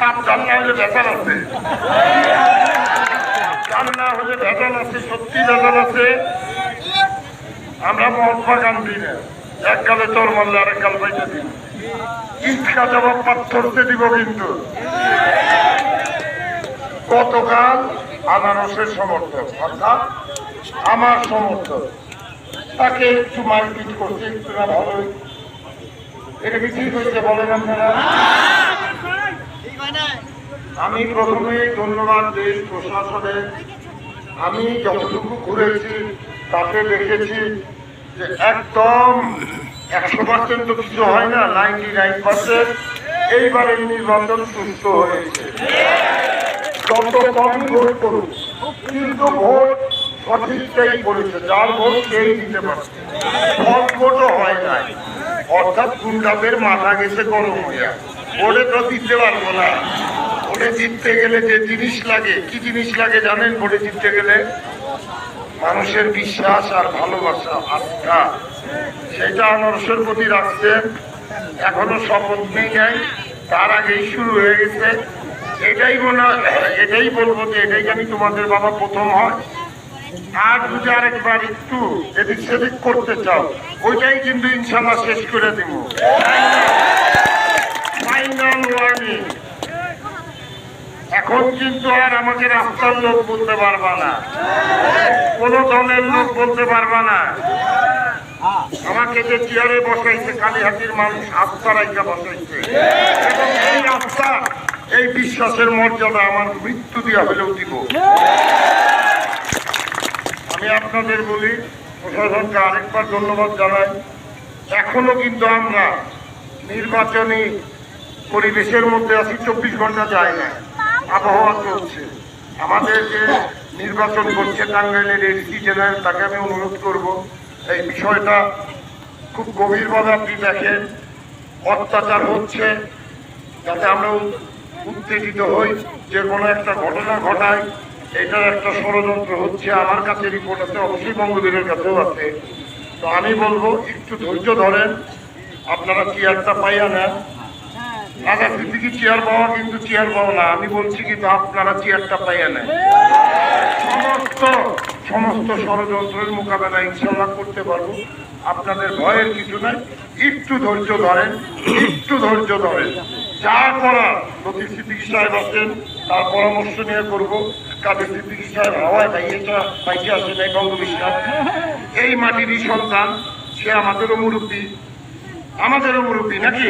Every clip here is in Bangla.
হলে আছে। হলে আছে, সত্যি আছে। আমরা না। তোর দিন। দিব কিন্তু। গতকাল আনারসের সমর্থক, অর্থাৎ আমার সমর্থক, তাকে একটু মারপিট করছে একটু না ভালোই। এটা কি ঠিক হয়েছে বলেন আপনারা? আমি প্রথমে ধন্যবাদ দিই প্রশাসনে। আমি যতটুকু ঘুরেছি তাতে দেখেছি যে একদম একশো পার্সেন্ট তো কিছু হয় না নাইনটি নাইন পার্সেন্ট এইবারে নির্বাচন সুস্থ হয়েছে। যত কম ভোট করুক, কিন্তু ভোট সঠিকটাই করেছে, যার ভোট সেই দিতে পারছে সব ভোটও হয় নাই। অর্থাৎ গুন্ডাদের মাথা গেছে গরম হইয়া ভোটে তো দিতে পারব না ভোটে জিততে গেলে যে জিনিস লাগে, কি জিনিস লাগে জানেন? ভোটে জিততে গেলে মানুষের বিশ্বাস আর ভালোবাসা আস্থা সেটা আনারসের প্রতি রাখছেন এখনও শপথ নেই নাই। তার আগেই শুরু হয়ে গেছে। এটাই মনে এটাই বলব যে এটাই জানি তোমাদের বাবা প্রথম হয়। আর যদি আরেকবার একটু এদিক সেদিক করতে চাও, ওইটাই কিন্তু ইনশাল্লাহ শেষ করে দিব। এখন কিন্তু আর আমাকে রাস্তার লোক বলতে পারবা না। কোন দলের লোক বলতে পারবা না। আমাকে যে চেয়ারে বসাইছে, কালীহাতির মানুষ আস্থা রাইকা বসাইছে। এবং এই আস্থা এই বিশ্বাসের মর্যাদা আমার মৃত্যু দিয়া হলেও দিব। আমি আপনাদের বলি, প্রশাসনকে আরেকবার ধন্যবাদ জানাই। এখনও কিন্তু আমরা নির্বাচনী পরিবেশের মধ্যে আছি, চব্বিশ ঘণ্টা যায় না আবহাওয়া চলছে। আমাদের যে নির্বাচন করছে টাঙ্গাইলের এডিসি জেনারেল তাকে আমি অনুরোধ করব, এই বিষয়টা খুব গভীরভাবে আপনি দেখেন। অত্যাচার হচ্ছে, যাতে আমরা উত্তেজিত হই। যে কোনো একটা ঘটনা ঘটায়, এটার একটা ষড়যন্ত্র হচ্ছে। আমার কাছে রিপোর্ট আছে, অবশ্যই বঙ্গবীরের কাছেও আছে। তো আমি বলব, একটু ধৈর্য ধরেন। আপনারা কি একটা পাইয়া নেন। আচ্ছা সিদ্দিকি চেয়ার পাওয়া কিন্তু চেয়ার পাওয়া না। আমি বলছি কিন্তু আপনারা চেয়ারটা পাইয়া নেন। সমস্ত সমস্ত ষড়যন্ত্রের মোকাবেলা ইনশাল্লাহ করতে পারব। আপনাদের ভয়ের কিছু নাই। একটু ধৈর্য ধরেন, একটু ধৈর্য ধরেন। যা করার লতিফ সিদ্দিকি সাহেব আছেন, তার পরামর্শ নিয়ে করব। কাদের সিদ্দিকি সাহেব হাওয়ায় পাইয়েটা পাইতে আসেন এই বঙ্গবিশ্বাস এই মাটিরই সন্তান, সে আমাদেরও মুরব্বী। আমাদেরও মুরব্বী নাকি?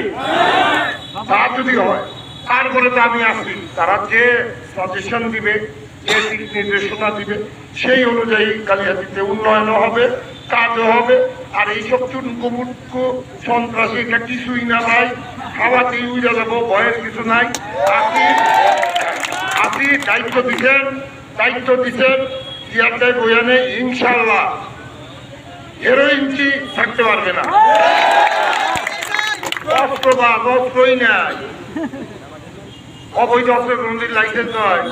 তা যদি হয়, তারপরে তো আমি আসি। তারা যে সাজেশন দিবে, যে দিক নির্দেশনা দিবে, সেই অনুযায়ী কালিয়াতিতে উন্নয়নও হবে, কাজও হবে। আর এইসব চুনকুমুটকু সন্ত্রাসী, এটা কিছুই না ভাই। খাওয়াতেই উড়ে যাব, ভয়ের কিছু নাই। আসি আসি দায়িত্ব দিচ্ছেন দায়িত্ব দিচ্ছেন চেয়ারটায় বইয়ানে ইনশাল্লাহ ইঞ্চি থাকতে পারবে না? অস্ত্র বা অস্ত্রই নাই। অবৈধ নয়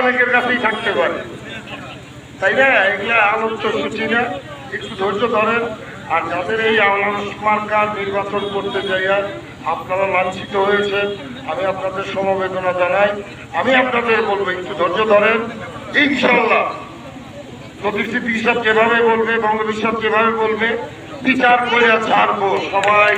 অনেকের কাছেই থাকতে পারে। তাই না? আলোচ্য একটু ধৈর্য ধরেন। আর যাদের এই মার্কা নির্বাচন করতে যাইয়া আপনারা লাঞ্ছিত হয়েছে আমি আপনাদের সমবেদনা জানাই। আমি আপনাদের বলব, একটু ধৈর্য ধরেন। ইনশাল্লাহ প্রতিষ্ঠিত হিসাব যেভাবে বলবে বঙ্গবিশ্বাস যেভাবে বলবে বিচার করে ছাড়বো সবাই।